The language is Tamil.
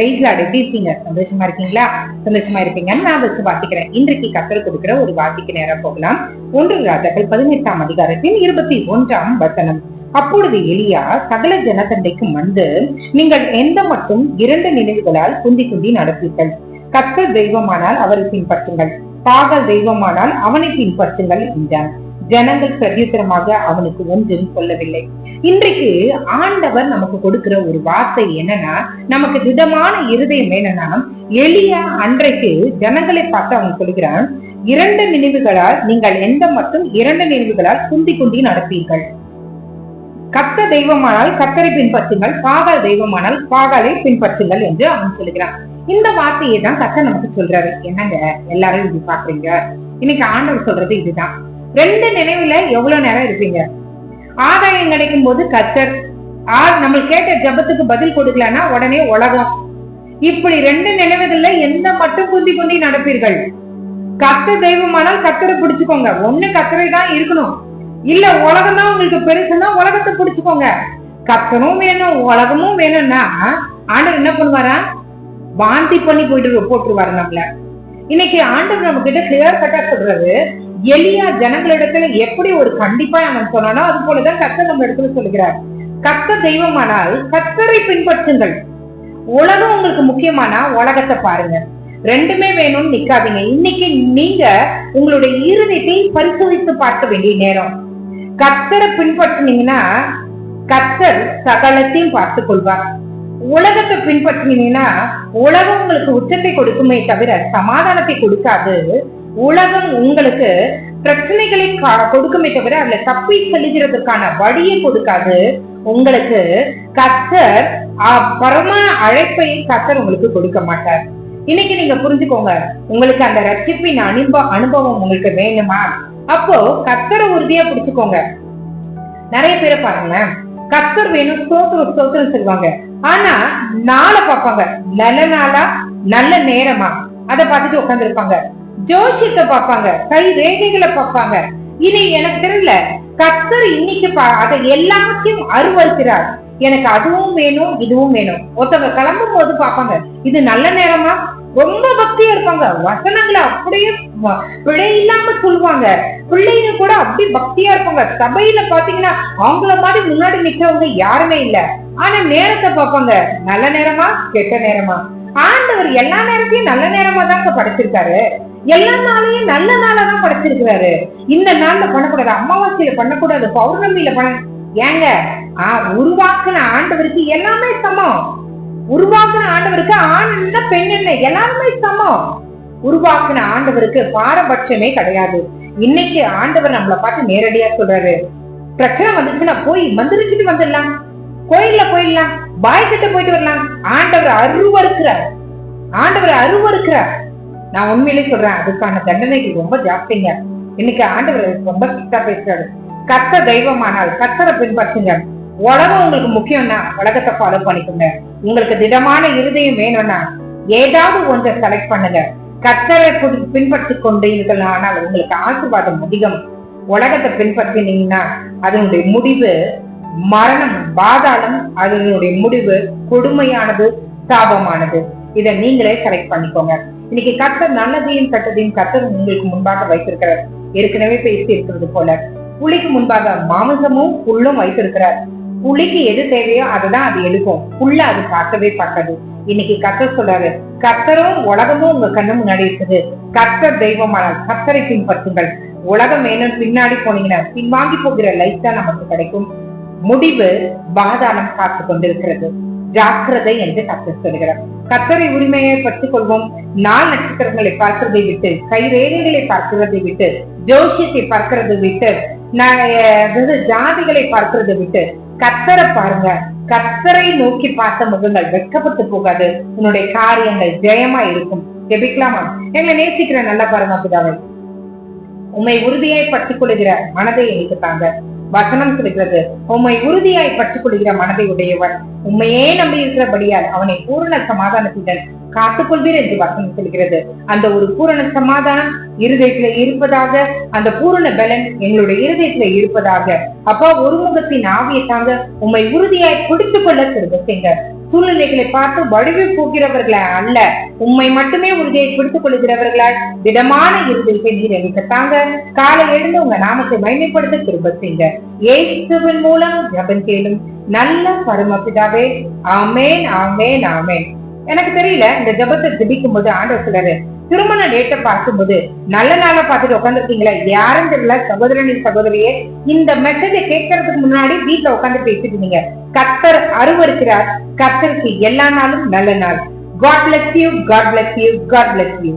பிரைஸ்லாட் எப்படி இருக்கீங்க சந்தோஷமா இருக்கீங்களா? சந்தோஷமா இருப்பீங்கன்னு நான் வச்சு வாசிக்கிறேன். இன்றைக்கு கத்தர் கொடுக்கிற ஒரு வாசிக்கு நேரம் போகலாம். ஒன்று ராஜாக்கள் பதினெட்டாம் அதிகாரத்தின் இருபத்தி ஒன்றாம் வசனம். அப்பொழுது எலியா சகல ஜனத்தண்டைக்கும் வந்து நீங்கள் எந்த மட்டும் இரண்டு நினைவுகளால் குந்தி குந்தி நடப்பீர்கள்? கத்தர் தெய்வமானால் அவரை பின்பற்றுங்கள். பாகல் தெய்வமானால் அவனை பின்பற்றுங்கள் என்றான். ஜனங்கள் பிரதியுத்தரமாக அவனுக்கு ஒன்றும் சொல்லவில்லை. இன்றைக்கு ஆண்டவர் நமக்கு கொடுக்கிற ஒரு வார்த்தை என்னன்னா நமக்கு திடமான இருதயம் என்னன்னா எளிய அன்றைக்கு ஜனங்களை பார்த்து அவன் சொல்கிறான் இரண்டு நினைவுகளால் நீங்கள் எந்த மட்டும் இரண்டு நினைவுகளால் குந்தி குந்தி நடப்பீர்கள். கத்த தெய்வமானால் கத்தரை பின்பற்றுங்கள் பாகால் தெய்வமானால் பாகாலை பின்பற்றுங்கள் என்று அவன் சொல்லுகிறான் இந்த வார்த்தையை தான் கத்த நமக்கு சொல்றாரு. என்னங்க எல்லாரும் இது பாக்குறீங்க இன்னைக்கு ஆண்டவர் சொல்றது இதுதான். ரெண்டு நினைவுல எவ்வளவு நேரம் இருப்பீங்க? ஆதாயம் கிடைக்கும் போது கத்தர் ஆர் நம்ம கேட்ட ஜபத்துக்கு பதில் கொடுக்கலன்னா உடனே உலகம். இப்படி ரெண்டு நினைவுகள்ல எந்த மட்டும் குந்தி குந்தி நடப்பீர்கள்? கத்த தெய்வமானால் கத்தரை பிடிச்சுக்கோங்க. ஒண்ணு கத்தரை தான் இருக்கணும். இல்ல உலகம் தான் உங்களுக்கு பெருசுன்னா உலகத்தை பிடிச்சுக்கோங்க. கத்தனும் வேணும் உலகமும் வேணும்னா ஆண்டவர் என்ன பண்ணுவாரா? வாந்தி பண்ணி போயிட்டு போட்டுருவாரு நம்மள. இன்னைக்கு ஆண்டவர் நம்ம கிட்ட கிளியர் கட்டா சொல்றது எளியா ஜனங்களிடத்துல எப்படி ஒரு கண்டிப்பா அவன் சொன்னானோ அது போலதான் கத்த நம்ம இடத்துல சொல்லுகிறார். கத்த தெய்வமானால் கத்தரை பின்பற்றுங்கள். உலகம் உங்களுக்கு முக்கியமானா உலகத்தை பாருங்க. ரெண்டுமே வேணும்னு நிக்காதீங்க. இன்னைக்கு நீங்க உங்களுடைய இருதயத்தை பரிசோதித்து பார்க்க வேண்டிய நேரம். கத்தரை பின்பற்றினீங்கன்னா கத்தர் சகலத்தையும் பார்த்து கொள்வார். உலகத்தை பின்பற்றினீங்கன்னா உலகம் உங்களுக்கு உச்சத்தை கொடுக்குமே தவிர சமாதானத்தை கொடுக்காது. உலகம் உங்களுக்கு பிரச்சனைகளை கொடுக்குமே தவிர அதுல தப்பி செல்லுகிறதுக்கான வழியை கொடுக்காது. உங்களுக்கு கத்தர் பரமான அழைப்பை கத்தர் உங்களுக்கு கொடுக்க மாட்டார். இன்னைக்கு நீங்க புரிஞ்சுக்கோங்க உங்களுக்கு அந்த ரட்சிப்பின் அனுபவ அனுபவம் உங்களுக்கு வேணுமா அப்போ கத்தரை உறுதியா பிடிச்சுக்கோங்க. நிறைய பேரை பாருங்களேன். கத்தர் வேணும் ஸ்தோத்திரம் ஸ்தோத்திரம் சொல்லுவாங்க. ஆனா நாளை பார்ப்பாங்க. நல்ல நாளா நல்ல நேரமா? அதை பார்த்துட்டு உட்கார்ந்து இருப்பாங்க ஜோசியத்தை பார்ப்பாங்க கை ரேகைகளை பார்ப்பாங்க. இனி எனக்கு தெரியல கத்தர் இன்னைக்கு அதை எல்லாத்தையும் அருவருக்கிறார். எனக்கு அதுவும் வேணும் இதுவும் வேணும். ஒருத்தவங்க கிளம்பும் போது பார்ப்பாங்க இது நல்ல நேரமா? ரொம்ப பக்தியா இருப்பாங்க. வசனங்களை அப்படியே பிழை இல்லாம சொல்லுவாங்க. பிள்ளைங்க கூட அப்படி பக்தியா இருப்பாங்க. சபையில பாத்தீங்கன்னா அவங்கள மாதிரி முன்னாடி நிக்கிறவங்க யாருமே இல்ல. ஆனா நேரத்தை பார்ப்பாங்க நல்ல நேரமா கெட்ட நேரமா? ஆண்டவர் எல்லா நேரத்தையும் நல்ல நேரமா தான் படைச்சிருக்காரு. எல்லா நாளையும் நல்ல நாளா தான் படைச்சிருக்கிறாரு. இந்த நாள்ல பண்ணக்கூடாது அமாவாசையில பண்ணக்கூடாது பௌர்ணமியில பண்ண ஏங்க ஆஹ் உருவாக்குன ஆண்டவருக்கு எல்லாமே சமம். உருவாக்குன ஆண்டவருக்கு ஆண் என்ன பெண் என்ன எல்லாருமே சமம். உருவாக்குன ஆண்டவருக்கு பாரபட்சமே கிடையாது. இன்னைக்கு ஆண்டவர் நம்மள பார்த்து நேரடியா சொல்றாரு. பிரச்சனை வந்துச்சுன்னா போய் மந்திரிச்சுட்டு வந்துடலாம். கோயில்ல போயிடலாம். பாய் கிட்ட போயிட்டு வரலாம். ஆண்டவர் அருவருக்கிறார். ஆண்டவர் அருவருக்கிறார். நான் உண்மையிலே சொல்றேன் அதுக்கான தண்டனைக்கு ரொம்ப ஜாஸ்திங்க. இன்னைக்கு ஆண்டவர் ரொம்ப ஸ்ட்ரிக்டா பேசுறாரு. கத்த தெய்வமானால் கத்தரை பின்பற்றுங்க. உலகம் உங்களுக்கு முக்கியம்னா உலகத்தை ஃபாலோ பண்ணிக்கோங்க. உங்களுக்கு திடமான இருதயம் வேணும்னா ஏதாவது ஒன்றை செலக்ட் பண்ணுங்க. கத்தரை பின்பற்றி கொண்டீர்கள் ஆனால் உங்களுக்கு ஆசிர்வாதம் அதிகம். உலகத்தை பின்பற்றினீங்கன்னா அதனுடைய முடிவு மரணம் பாதாளம் அதனுடைய முடிவு கொடுமையானது சாபமானது. இதை நீங்களே செலக்ட் பண்ணிக்கோங்க. இன்னைக்கு கத்தர் நல்லதையும் கட்டதையும் கத்தர் உங்களுக்கு முன்பாக வைத்திருக்கிறார். ஏற்கனவே பேசி இருக்கிறது போல புளிக்கு முன்பாக மாமிசமும் புல்லும் வைத்திருக்கிறார். புலிக்கு எது தேவையோ அதுதான் அது எடுக்கும். புல்ல அது பார்க்கவே பார்க்காது. இன்னைக்கு கத்தர் சொல்றாரு கத்தரும் உலகமும் உங்க கண்ணு முன்னாடி இருக்குது. கத்தர் தெய்வமானால் கத்தரை பின்பற்றுங்கள். உலகம் மேலும் பின்னாடி போனீங்கன்னா பின்வாங்கி போகிற லைஃப் தான் நமக்கு கிடைக்கும். முடிவு பாதாளம் காத்து கொண்டிருக்கிறது. ஜாக்கிரதை என்று கத்தர் சொல்கிறார். கத்தரை உரிமையை பற்றிக் கொள்வோம். நாள் நட்சத்திரங்களை பார்க்கிறதை விட்டு கைரேகைகளை பார்க்கிறதை விட்டு ஜோசியத்தை பார்க்கறது விட்டு ஜாதிகளை பார்க்கறதை விட்டு கத்தரை பாருங்க. கத்தரை நோக்கி பார்த்த முகங்கள் வெட்கப்பட்டு போகாது. உன்னுடைய காரியங்கள் ஜெயமா இருக்கும். ஜெபிக்கலாமா? எங்களை நேசிக்கிற நல்லா பாருங்க பிதாவை உண்மை உறுதியை பற்றிக் கொள்கிற மனதை எனக்கு தாங்க. வசனம் சொல்கிறது உண்மை உறுதியாய் பற்றுக் கொள்கிற மனதை உடையவன். உண்மையே நம்பி இருக்கிறபடியால் அவனை பூரண சமாதானத்துடன் காத்துக்கொள்வீர் என்று வசனம் சொல்கிறது அந்த ஒரு பூரண சமாதானம் இருதயத்துல இருப்பதாக அந்த பூரண பலன் எங்களுடைய இருதயத்துல இருப்பதாக. அப்பா ஒருமுகத்தின் ஆவியை தாங்க உண்மை உறுதியாய் பிடித்துக் கொள்ள திரும்ப செய்ங்க சூழ்நிலைகளை பார்த்து வடிவு போகிறவர்களா அல்ல. உண்மை மட்டுமே உறுதியை பிடித்துக் கொள்கிறவர்களாய் திடமான இருதயத்தை நீர் எனக்கு காலை எழுந்து உங்க நாமத்தை மைமைப்படுத்த திரும்ப செய்ங்க ஏசுவின் மூலம் ஜபம் கேளும் நல்ல பரமபிதாவே. ஆமேன் ஆமேன் ஆமேன். எனக்கு தெரியல இந்த ஜபத்தை ஜபிக்கும் போது ஆண்டவர் சொல்றாரு திருமண டேட்டை பார்க்கும்போது நல்ல நாளா பார்த்துட்டு உட்காந்துருக்கீங்களா யாரும் தெரியல சகோதரனின் சகோதரியே. இந்த மெசேஜை கேட்கறதுக்கு முன்னாடி வீட்டுல உட்காந்து பேசிட்டு இருந்தீங்க. கத்தர் அருவருக்கிறார். கத்தருக்கு எல்லா நாளும் நல்ல நாள். God bless you God bless you God bless you